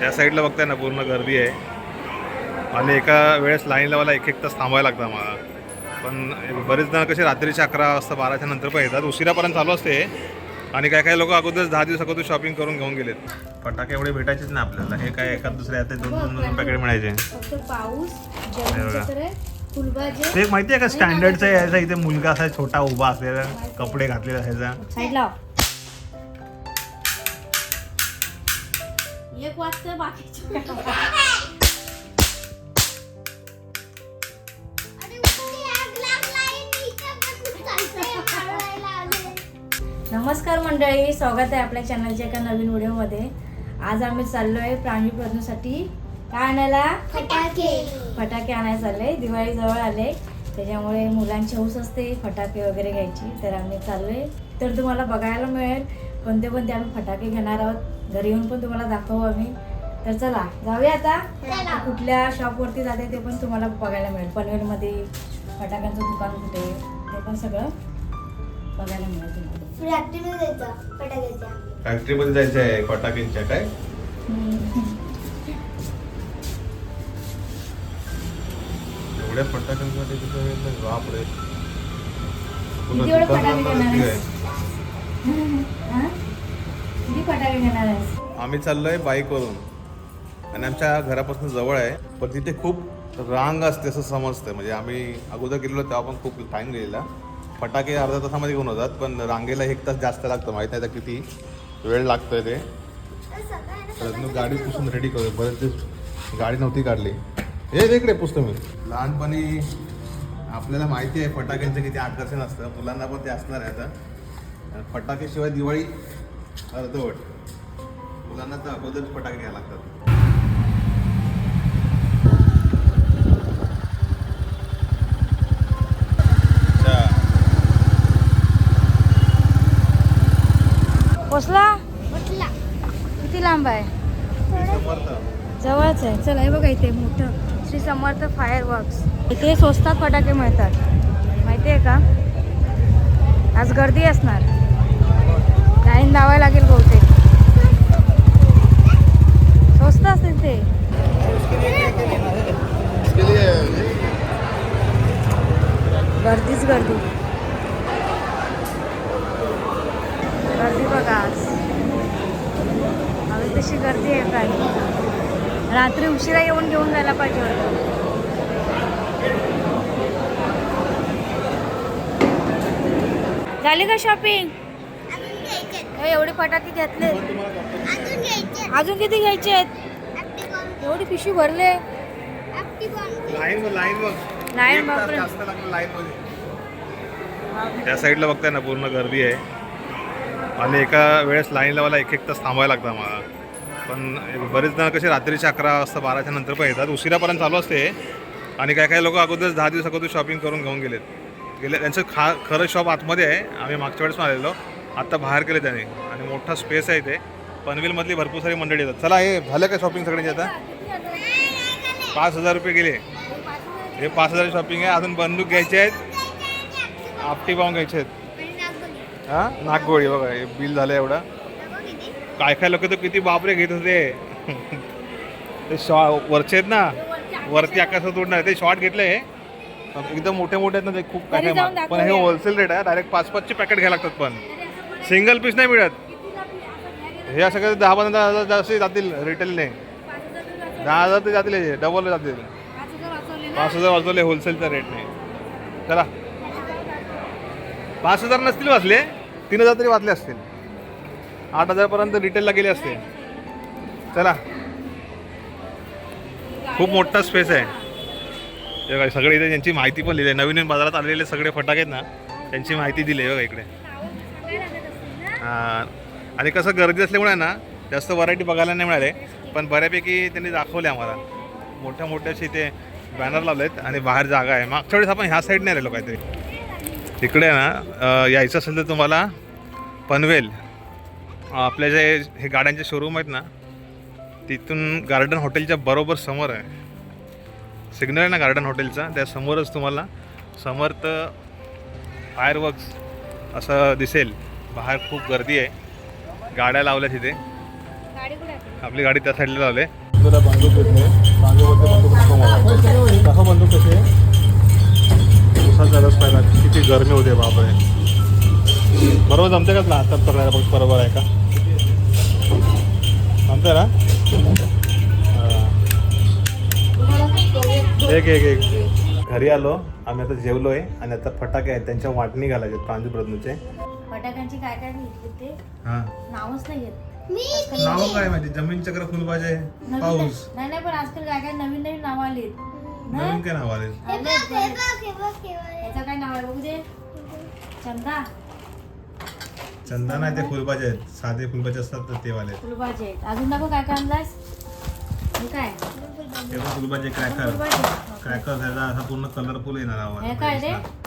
त्या साईडला बघताय ना पूर्ण गर्दी आहे. आणि एका वेळेस लाईन लावायला एक एक तास थांबायला लागतं मला पण बरेच जण कसे रात्रीचे अकरा वाजता बाराच्या नंतर पण येतात. उशिरापर्यंत चालू असते आणि काय काय लोक अगोदर दहा दिवस अगोदर शॉपिंग करून घेऊन गेलेत. फटाके एवढे भेटायचेच ना आपल्याला. हे काय एखाद दुसरे आता दोन दोन दोन पॅकेट मिळायचे. ते माहिती आहे का? स्टँडर्डचा यायचा इथे मुलगा असा छोटा उभा असलेला कपडे घातलेला असायचा. एक वाजता नमस्कार मंडळी स्वागत आहे आपल्या चॅनलच्या एका नवीन व्हिडिओमध्ये. आज आम्ही चाललो आहे प्राणी प्रदूषणासाठी काय आणायला? फटाके. फटाके आणायला चालले दिवाळी जवळ आले. त्याच्यामुळे मुलांची हौस असते फटाके वगैरे घ्यायची. तर आम्ही चाललोय. तर तुम्हाला बघायला मिळेल कोणते कोणते आम्ही फटाके घेणार आहोत? घरी येऊन पण तुम्हाला दाखवू आम्ही. तर चला जाऊया आता. चला. कुठल्या शॉपवरती जाते ते पण तुम्हाला बघायला मिळेल. पनवेलमध्ये फटाक्यांचं दुकान कुठे आहे, ते पण सगळं बघायला मिळेल तुम्हाला. फॅक्टरीमध्ये जायचं आहे फटाक्यांच्या काय? एवढ्या फटाक्यांसाठी तिथं बापरे. किती एवढे फटाके घेणार आहे. आम्ही चाललोय बाईकवरून. आणि आमच्या घरापासून जवळ आहे. पण तिथे खूप रांग असते असं समजतं म्हणजे आम्ही अगोदर गेलेलो तेव्हा पण खूप टाईम गेलेला. फटाके अर्धा तासामध्ये घेऊन होतात पण रांगेला एक तास जास्त लागतं. माहीत नाही आता किती वेळ लागतोय ते. परत मग गाडी पुसून रेडी करू बरेच गाडी नव्हती काढली. हे इकडे पुसतो मी. लहानपणी आपल्याला माहिती आहे फटाक्यांचं किती आकर्षण असतं. मुलांना पण ते असणार आहे आता. फटाकेशिवाय दिवाळी अर्धवट. मुलांना तर अगोदर फटाके घ्यायला लागतात. अच्छा. पोचला बसला. किती लांब आहे? समर्थ. जवळच आहे. चला हे बघा इथे मोठं. श्री समर्थ फायर वर्क्स इथे स्वस्तात फटाके मिळतात. माहिती आहे का? आज गर्दी असणार. लाईन लावायला लागेल बहुतेक. स्वस्त असेल ते. गर्दीच गर्दी. गर्दी बघा हवी तशी गर्दी आहे काय? रात्री उशिरा येऊन घेऊन जायला पाहिजे होतं. झाली का शॉपिंग घ्यायचे एवढे फटाके घेतले. अजून घ्यायचे अजून किती घ्यायचे आहेत? एवढी पिशवी भरले. लाईन त्या साईडला बघताय ना पूर्ण गर्दी आहे. आणि एका वेळेस लाईन लावायला एक एक तास थांबायला लागतं मला पण बरेच जण कसे रात्रीचे अकरा वाजता बाराच्या नंतर पण येतात. उशिरापर्यंत चालू असते. आणि काय काय लोक अगोदर दहा दिवस अगोदर शॉपिंग करून घेऊन गेलेत. गेले त्यांचं खा खरं शॉप आतमध्ये आहे. आम्ही मागच्या वेळेस आलेलो. आत्ता बाहेर केले त्याने. आणि मोठा स्पेस आहे इथे. पनवेलमधली भरपूर सारी मंडळी येतात. चला हे झालं का शॉपिंग सगळ्यांची आता? पाच हजार रुपये गेले हे पाच हजार शॉपिंग आहे. अजून बंदूक घ्यायचे आहेत. आपटी पाहून घ्यायचे आहेत. हा? नागगोळी बघा हे बिल झालं एवढं. काय काय लोक तर किती बापरे घेत होते. ते शॉ वरचे आहेत ना? वरती आकाशात उडणार. ते शॉर्ट घेतले एकदम मोठे मोठे आहेत ना ते खूप काय काय. पण हे. होलसेल रेट आहे. डायरेक्ट पाच पाचचे पॅकेट घ्यायला लागतात पण. सिंगल पीस नाही मिळत. हे असं काही दहा पंधरा हजार जास्त जातील रिटेलने दहा हजार ते जातील डबल जातील. पाच हजार वाजवले होलसेलच्या रेटने चला. पाच हजार नसतील वाचले तीन हजार तरी वाचले असतील. आठ हजारपर्यंत रिटेलला गेले असते. चला. खूप मोठा स्पेस आहे. बघा, सगळे इथे त्यांची माहिती पण लिहिली आहे. नवीन नवीन बाजारात आलेले सगळे फटाके आहेत ना त्यांची माहिती दिली आहे बघा इकडे. हां. आणि कसं गर्दी असल्यामुळे ना जास्त व्हरायटी बघायला नाही मिळाले पण बऱ्यापैकी त्यांनी दाखवले आम्हाला. मोठ्या मोठ्याशी ते बॅनर लावलेत आणि बाहेर जागा आहे. मागच्या वेळेस आपण ह्या साईडने आलेलो काहीतरी. तिकडे ना यायचं असेल तर तुम्हाला पनवेल. आपल्या जे हे गाड्यांचे शोरूम आहेत ना तिथून गार्डन हॉटेलच्या बरोबर समोर आहे. सिग्नल आहे ना गार्डन हॉटेलचा त्या समोरच तुम्हाला समर्थ फायरवर्क्स असं दिसेल. बाहेर खूप गर्दी आहे. गाड्या लावल्या तिथे गाडी कुठे आहे? आपली गाडी त्या साईडला लावले तुला बंदूक घेतले बंदूक दाखव बंदूक आहे. उसाचा रस पाहिला किती गरमी होते बापरे. बरोबर जमते का तुला? हातात पकडायला बघ बरोबर आहे का? जमते ना. एक एक एक. घरी आलो. आम्ही आता जेवलो आहे आणि आता फटाके आहेत. त्यांच्या वाटणी घालायचे प्रांजू प्रज्ञूचे. फटाक्यांची काय काय घेतली ते? हा. नावच नाही घेत मी नाव काय माहिती? जमीन चक्र फुलबाजे पाऊस. नाही नाही पण आजकाल काय काय नवीन नवीन नाव आलीत नवीन काय नाव आले हे बघ हे बघ हे बघ हे बघ. याचं काय नाव आहे बघू दे. चंदा. चंदा नाही ते फुलबाजे आहेत. साधे फुलबाजे असतात तर ते वाले फुलभाजी आहेत. अजून दाखव काय काय आणलास हे काय? ते पण फुलबाजे क्रॅकर. फुलभाजी क्रॅकर त्याचा असा पूर्ण कलरफुल येणार हे काय रे? आवाज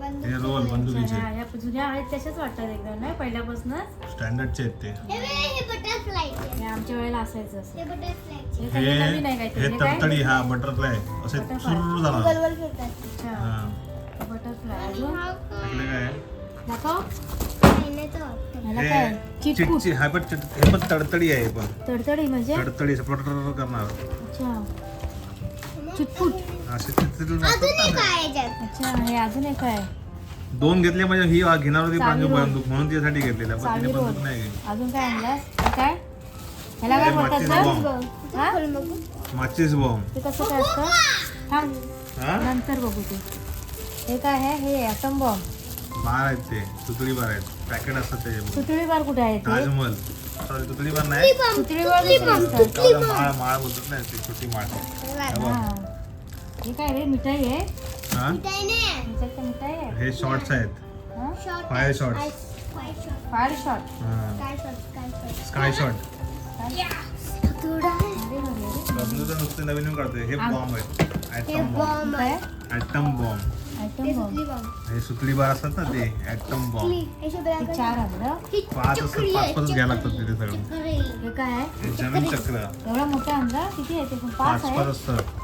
हे रोल बंदुकीचे या जुन्या आहेत तशाच वाटतात एकदम नाही? पहिल्यापासूनच? स्टँडर्डचे आहेत ते. हे बघ, हे बटरफ्लाय हे आमच्या वेळेला असायचं असं. हे बटरफ्लाय हे हे काही नवीन आहे काहीतरी हे हे काय? तडतडी हा बटरफ्लाय असे Butterfly. सुरू झाला. गोलगोल फिरतात. अच्छा. हा. बटरफ्लाय अजून? इकडे काय आहे? दाखव. महिन्याचं वाटतं. ह्याला काय? हे चिटकूट चिटची हा पण चिट- हे पण तडतडी आहे हे पण. तडतडी म्हणजे? तडतडी पटर करणार. अच्छा. चिटकूट असे अजून एक आहे याच्यात. अच्छा हे अजून एक आहे. दोन घेतले म्हणजे ही घेणार होती रोल. बंदूक म्हणून तिच्यासाठी घेतलेला पण तिने बंदूक नाही घेतली अजून काय आणलास हे काय? ह्याला काय हे माचीस? बॉम्ब. हा? ते कसं काय असतं? थांब हा? नंतर बघू ते. हे काय आहे? हे ॲटम बॉम्ब बार आहेत ते. तुतडी बार आहेत. पॅकेट असतात त्याचे सुतळी बार कुठे आहे ते? ताजमहल. सॉरी तुतडी बार नाही. सुतळी बार माळ माळ बोलतात ना ती छोटी माळ. हे बघ. बघ. काय रे मिठाई आहे. मिठाई नाही. ह्याच्यात काय मिठाई आहे. शॉर्ट्स आहेत. हा? Fire shot sky shot. Sky. अरे बापरे. बंदूचं नुसतं नवीन नवीन काढतोय. हे बॉम्ब आहेत हे ऍटम बॉम्ब ऍटम बॉम्ब हे बॉम्ब. हे सुतली बार असतात ना ते. Atom bomb. हे. चार पाच असतात पाच पाच घ्यायला लागतात तिथे सगळं. चक्री. हे काय आहे? हे जमीन चक्र. एवढा मोठा आणला किती आहे? ते पण पाच पाच असतात.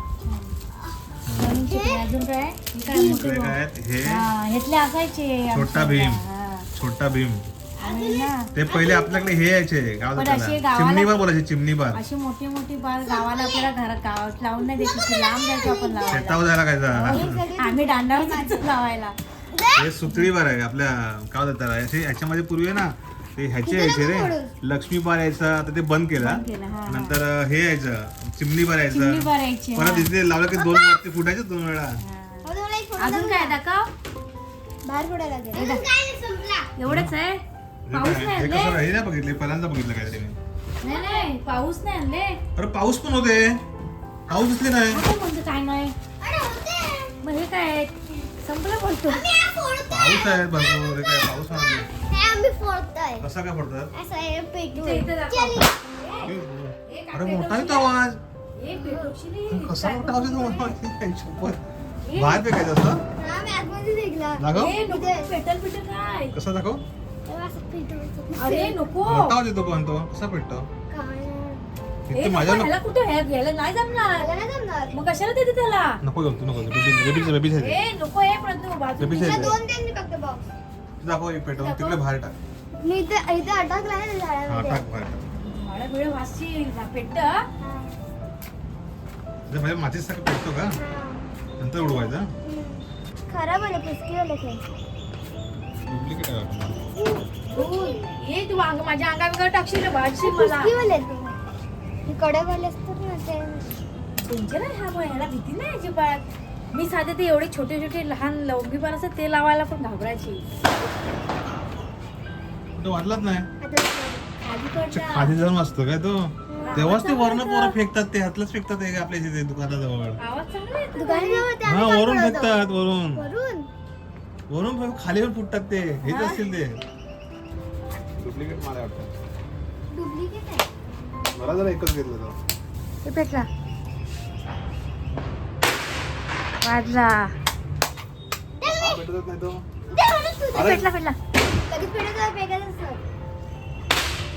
जमीन चिकन अजून काय? हे काय मोठे इकडे बॉम्ब. काय आहेत? हे? हा ह्यातले असायचे छोटा भीम. हा. छोटा भीम. आणि ना ते पहिले आपल्याकडे हे यायचे काय पण बोलतात असे त्याला? गावाला- चिमणी बार बोलायचे चिमणी बार अशी मोठी मोठी बाल गावाला आपल्याला घरात गावात लावून नाही द्यायची लांब द्यायचो आपण लावायला. शेतावर जायला काय जा आम्ही दांडावर जायचो लावायला. हे सुतळी बार आहे आपल्या काय हे ह्याच्यामध्ये पूर्वी आहे ना ते ह्याचे यायचे रे. लक्ष्मी बार यायचं आता ते बंद केलं. नंतर हे यायचं चिमणी बार यायचं. भरायची परत इथे लावलं की दोन वरती फुटायचे दोन वेळा. अजून काय? दाखव? बाहेर लागेल. काय संपला. एवढंच आहे? हे पाऊस काय? नाही हे आणले हे नाही बघितले? पहिल्यांदा बघितलं काहीतरी मी. नाही नाही पाऊस नाही आणले अरे पाऊस पण होते पाऊस दिसले नाही आता म्हणजे काय नाही. अरे होते. मग हे काय आहे? संपलं बोलतो हा. पाऊस आहे भरपूर हे काय पाऊस पण आहे. हे आम्ही फोडतोय. कसा काय पडतात असं हे. अरे मोठा आहे तो आवाज. कसा मोठा आवाज येतो नाही. शपथ. बाहेर फेकायचं असं हा, आतमध्ये. दाखव हे पेटल पेटल काय कसा दाखव तेव्हा असं पेटवायचं. अरे नको मोठा आवाज येतो पण तो कसा पेटतो हे नको, ह्याला कुठं ह्या- ह्याला नाही जमणार नाही जमणार. मग कशाला देते त्याला नको तू नको बेबी बेबीचं बेबीचं आहे ए नको हे प्रज्ञू बाजू बेबीचं तिला आहे दोन दे मी फक्त box. ते. दाखव हे पेटवून तिकडे बाहेर टाक मी इथे इथे अटकला ना त्या हा झाडामध्ये. टाक बाहेर टाक मला वेळ वाचशील पेट हा. म्हणजे माझ्या मातीच सारखं पेटतो का हा. नंतर उडवायचं हम्म. खराब आलं पुसकी आलं ते डुप्लिकेट आहे का? तू ये तू अंग माझ्या अंगा बिंगा टाकशील वाचशील मला पुसकी वाले ते हे कडकवाले असतात ना ते. डेंजर आहे हा पण ह्याला भीती नाही अजिबात मी साधे ते एवढे छोटे छोटे लहान लवंगी पण असतात ते लावायला पण घाबरायची. कुठं वाटलाच नाही. आता खाली अच्छा, पडला खाली जाऊन असतो काय तो? तेव्हाच ते वरण पोरं फेकतात ते हातलाच फेकतात हे आपल्या इथे दुकानाजवळ. आवाज चांगला येतो दुकानाजवळ ते हा आम्ही काय वरून? फेकतात वरून. वरून? वरून फे- खाली पण फुटतात ते. हेच? असतील ते. डुप्लिकेट मला वाटतं. डुप्लिकेट आहे. मला जरा एकच घेतलं तो पेटला. वाजला. भेटतच नाही तो. दे म्हणून तू अरे. पेटला पेटला. कधी पेटत आहे, पेटत असतं.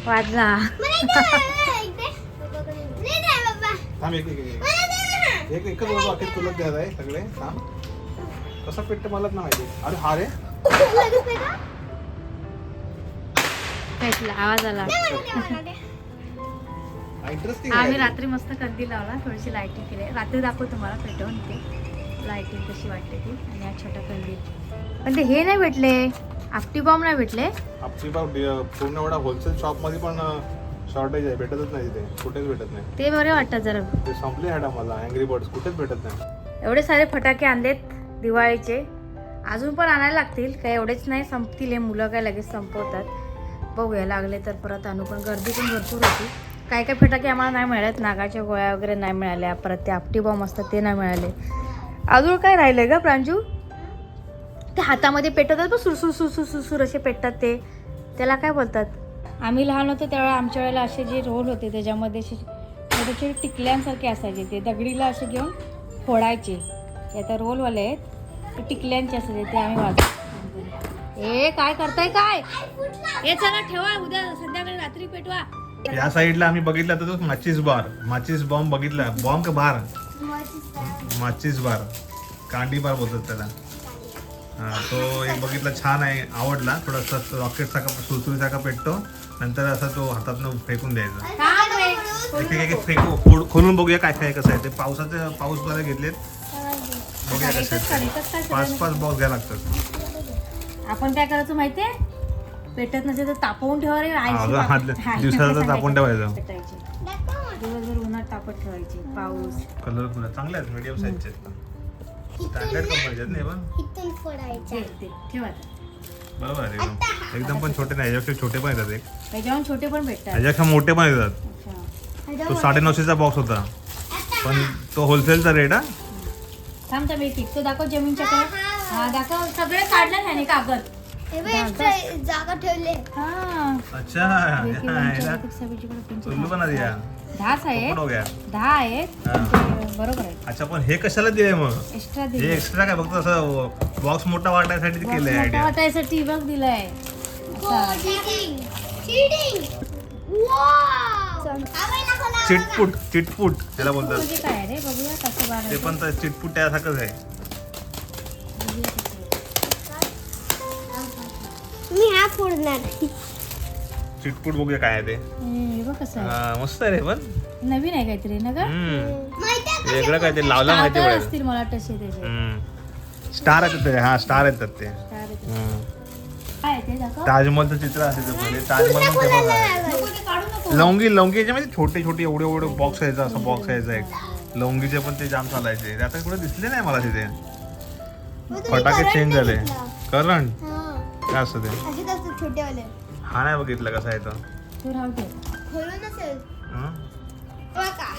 वाजला. मला इथे- इथे. नाही दे बाबा. थांब एक एक एक मला दे ना. एक एकच बरोबर बाकी तुला द्यायला आहे सगळे. थांब. कसा पेटतं मलाच ना माहिती. अरे हा रे. लगेच. पेटला आवाज आला. दे मला, दे मला, दे. इंटरेस्टिंग आम्ही रात्री मस्त कंदी लावला थोडीशी लाईटिंग केली. रात्री दाखवू तुम्हाला पेटवून ते. लाईटिंग कशी वाटते ती आणि हा छोटा कंदील. पण ते हे नाही भेटले. आपटी बॉम्ब नाही भेटले. आपली बा पूर्ण एवढा होलसेल शॉपमध्ये पण शॉर्टेज आहे. भेटतच नाही तिथे. कुठेच भेटत नाही. ते बरे वाटतात जरा. ते संपले ॲड आम्हाला. अँग्री बर्ड्स कुठेच भेटत नाही. एवढे सारे फटाके आणलेत दिवाळीचे. अजून पण आणायला लागतील. काय एवढेच नाही. संपतील. हे मुलं काय लगेच संपवतात. बघूया. लागले तर परत आणू. पण गर्दी पण भरपूर होती. काय काय फटाके आम्हाला नाही मिळत नागाच्या गोळ्या वगैरे नाही मिळाल्या. परत ते आपटी बॉम्ब असतात ते नाही मिळाले. अजून काय राहिले का प्रांजू? ते हातामध्ये पेटवतात पण सुरसुर सुरसुर सुरसुर असे पेटतात ते. त्याला काय बोलतात? आम्ही लहान होतो त्यावेळेला आमच्या वेळेला असे जे रोल होते त्याच्यामध्ये असे छोटे छोटे टिकल्यांसारखे असायचे. ते दगडीला असे घेऊन फोडायचे. आता रोलवाले आहेत. ते टिकल्यांचे असायचे ते आम्ही वाजवतो. ए काय करताय काय? हे चला ठेवा उद्या संध्याकाळी रात्री पेटवा. या साईडला आम्ही बघितला तर तो माचीस बार माचीस बॉम्ब बघितला. बॉम्ब का बार? माचीस बार. कांडी बार बोलतात त्याला. तो एक बघितला छान आहे आवडला. थोडासा रॉकेट सारखा सुरसुरीसारखा पेटतो. नंतर असा तो हातातनं फेकून द्यायचा? एक फेकू. खोलून बघूया काय काय कसं आहे ते. पावसाचे पाऊसमध्ये घेतलेत. बघूया कसे. पाच? पाच बॉक्स घ्यायला लागतात. आपण काय करायचं माहितीये? पेटत नसेल तर तापवून ठेवा रे. हा. तापवून ठेवायचं. पेटायचे. दिवसभर उन्हात तापत ठेवायचे. पाऊस. कलरफुल चांगले आहेत मीडियम साईजचे स्टँडर्ड कंपनीचे आहेत नाही पण. इथून फोडायचं ते- ते, ठेवा ते. बरोबर आहे एकदम. एकदम पण छोटे नाही. याच्यापेक्षा छोटे पण येतात एक. त्याच्याहून छोटे पण भेटतात. याच्यापेक्षा मोठे पण येतात. अच्छा. तो साडे नऊशेचा बॉक्स होता पण तो होलसेलचा रेट हा? थांब तर मी तो दाखव जमीनच्या हा दाखव. सगळे काढलं त्याने कागद. जागा ठेवले. हा. अच्छा वेगळी वंश याला अधिक सभेचीकडे तीनशे उल्लू बना दिया दहाच आहेत. पोपट हो गया. दहा आहेत. ते बरोबर आहे अच्छा पण हे कशाला दिलंय मग? एक्स्ट्रा हे दिले एक्स्ट्रा काय? फक्त असं बॉक्स मोठा वाटायसाठी केलंय आयडिया वाटायसाठी बघ दिलाय. असा. चीटिंग चीटिंग वाव चिटपुट चिटपुट त्याला बोलतात. म्हणजे काय आहे रे बघूया कसं ते पण तर चिटपुट त्यासारखंच आहे. मी हा फोडणार. चिटपुट बघूया काय आहे ते. हे हे बघ कसं आहे. हा, मस्त आहे रे पण. नवीन आहे काहीतरी ना ग हम्म. वेगळं काय ते लावला माहिती पडेल. असतील मला तसे त्याचे. हम्म. स्टार आहेत ते हा स्टार येतात ते. आहेत. हम्म. काय आहे ते दाखव. ताजमहलचं चित्र असायचं पहिले ताजमहल. नको ते काढू नको. लवंगी लवंगी याच्यामध्ये छोटे छोटे एवढे एवढे बॉक्स यायचा असा बॉक्स यायचा एक. लवंगीचे पण ते जाम चालायचे. ते आता कुठे दिसले नाही मला तिथे. फटाके चेंज झाले. करंट. काय असतं ते? असेच असतात छोटेवाले. हा नाही बघितलं कसा आहे तो. तू राहू दे. खोलून असेल हं? बघा.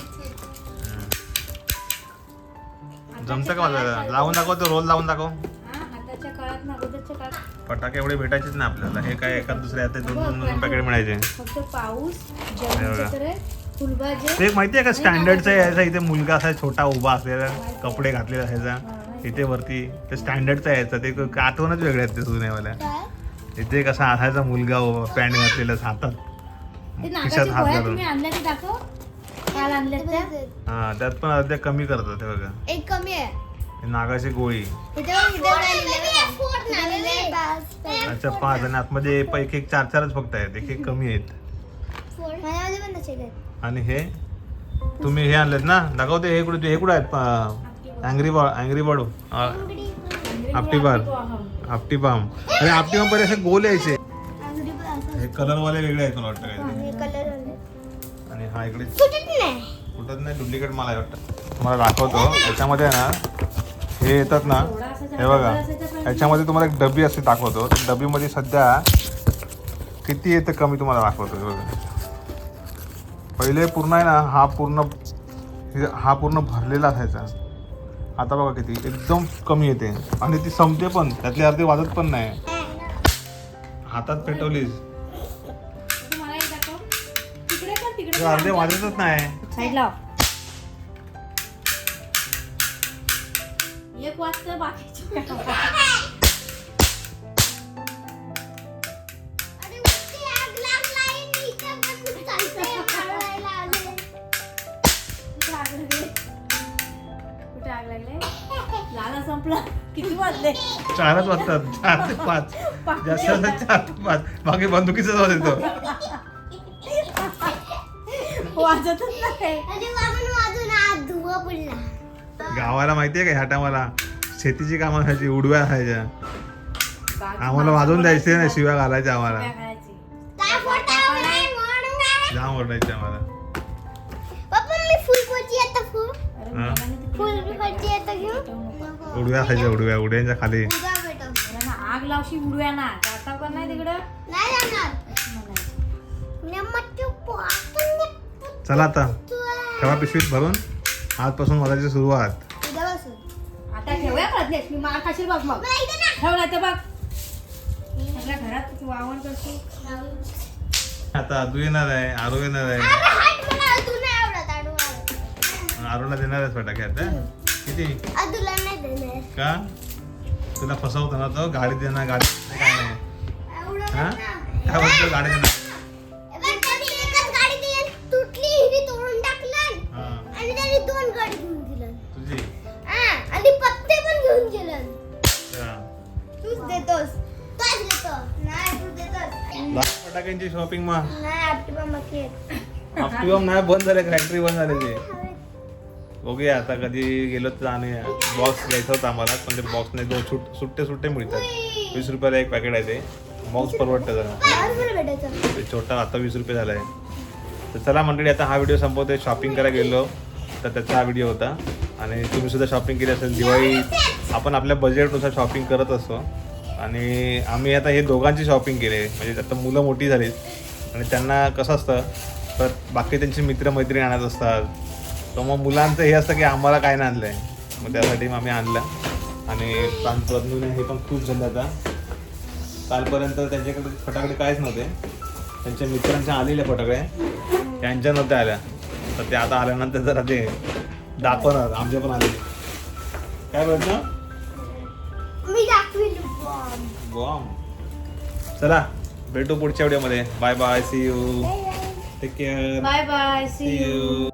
जमतं का मला लावून दाखव तो रोल लावून दाखव. हा, आताच्या काळात ना अगोदरच्या काळात. फटाके एवढे भेटायचेच ना आपल्याला. हे काय एका दुसऱ्या आता दोन दोन दोन पॅकेट मिळायचे. फक्त पाऊस बघा. जमिनीचे फुलभाजे ते माहिती आहे का स्टँडर्डचा यायचा इथे मुलगा असायचा छोटा उभा असलेला कपडे घातलेला असायचा. इथे वरती ते स्टँडर्डचा यायचा. ते क- आठवणच वेगळे आहेत ते जुन्यावाल्या इथे कसा असायचा मुलगा पॅन्ट घातलेला हातात. ते खिशात हात घालून. ते हा त्यात पण अर्ध्या कमी करतात हे बघा. एक कमी आहे. हे नागाची गोळी. अच्छा पाच आणि आतमध्ये एक एक चार चारच फक्त आहेत एक एक कमी आहेत. आणि हे तुम्ही हे आणलेत ना? दाखवते हे कुठे हे कुठे आहेत? अँग्री बॉ अँग्री बॉड आपटी बार आपटी बाम अरे आपटी पहिले असे गोल यायचे. हे कलरवाले वेगळे आहेत मला वाटतं काहीतरी. कलर वाले. आणि हा इकडे कुठंच नाही. डुप्लिकेट मला वाटतं. तुम्हाला दाखवतो. याच्यामध्ये ना हे येतात ना हे बघा. याच्यामध्ये तुम्हाला एक डबी असे दाखवतो. डबीमध्ये सध्या किती येतं कमी तुम्हाला दाखवतो बघा. पहिले पूर्ण आहे ना हा पूर्ण हे- हा पूर्ण भरलेला असायचा. आता बघा किती एकदम कमी येते. आणि ती संपते पण त्यातली अर्धी वाजत पण नाही. हातात पेटवलीस. अर्धे वाजतच नाही. एक वाजता वाजले. चारच वाजतात. चार ते पाच. जास्त चार ते पाच. बाकी बंदुकीचा आवाज येतो वाजतच नाही. अरे वाजून वाजून आज धुवा पडला. गावाला माहितीये का ह्या टायमाला? शेतीची कामं असायची उडव्या असायच्या आम्हाला वाजवून द्यायचे बोलायची ना ना. शिव्या घालायच्या आम्हाला. काय नाही म्हणून काय? जाम ओरडायचे आम्हाला. पप्पा मी आता फुल फुल आता घेऊ. उडव्या खायच्या उडव्या उड्यांच्या खाली. आग लावशी उडव्या ना जाता पण नाही तिकडं. चला आता. ठेवा पिशवीत भरून. आजपासून वाजायची सुरुवात. आता ठेवूया प्रज्ञेश मी मार खाशील बघ मग. मला इथे ना. ठेवला ते बघ. सगळ्या घरात तू वावर करतो. आता अदू येणार आहे आरू येणार आहे. आरूला देणार आहेस फटाके आता? किती? अदूला नाही देणार. का? तुला फसवतो ना तो गाडी देणार गाडी देणार, काय नाही. एवढं हा. काय बोलतो गाडी देणार पण त्याने एकच गाडी दिली तुटली हिरी तोडून टाकलं. हा. आणि त्याने दोन गाडी घेऊन दिलं. तुझी? हा आणि पत्ते पण घेऊन गेलं. अच्छा. तूच देतोस. तोच देतो. नाही तू देतोस. लाख फटाक्यांची शॉपिंग मग. नाही आपली मम्मा खेळ ऑप्टिमम नाही बंद झाले फॅक्टरी बंद झाली बघूया आता कधी गेलो तर आणूया बॉक्स घ्यायचा होता आम्हाला पण ते बॉक्स नाही दोन सुट सुट्टे सुट्टे मिळतात. वीस रुपयाला एक पॅकेट आहे ते. बॉक्स परवडतं जरा. ते छोटा आता वीस रुपये झाला आहे तर चला मंडळी आता हा व्हिडिओ संपवते शॉपिंग करायला गेलो तर त्याचा हा व्हिडिओ होता. आणि तुम्ही सुद्धा शॉपिंग केली असेल. दिवाळी आपण आपल्या बजेटनुसार शॉपिंग करत असतो. आणि आम्ही आता हे दोघांची शॉपिंग केली म्हणजे आता मुलं मोठी झालीत. आणि त्यांना कसं असतं तर बाकी त्यांचे मित्र मैत्रिणी आणत असतात. तर मग मुलांचं हे असतं की आम्हाला काय नाही आणलं आहे मग त्यासाठी मग आम्ही आणलं. आणि प्रांतने हे पण खूप झालं आता कालपर्यंत त्यांच्याकडे फटाकडे काहीच नव्हते. त्यांच्या मित्रांच्या आलेल्या फटाकडे. त्यांच्या नव्हत्या आल्या. तर ते आता आल्यानंतर जरा ते दाखवणार आमच्या पण आलेले काय बोलतो बॉम्ब चला भेटू पुढच्या व्हिडिओमध्ये bye bye see you take care bye bye see you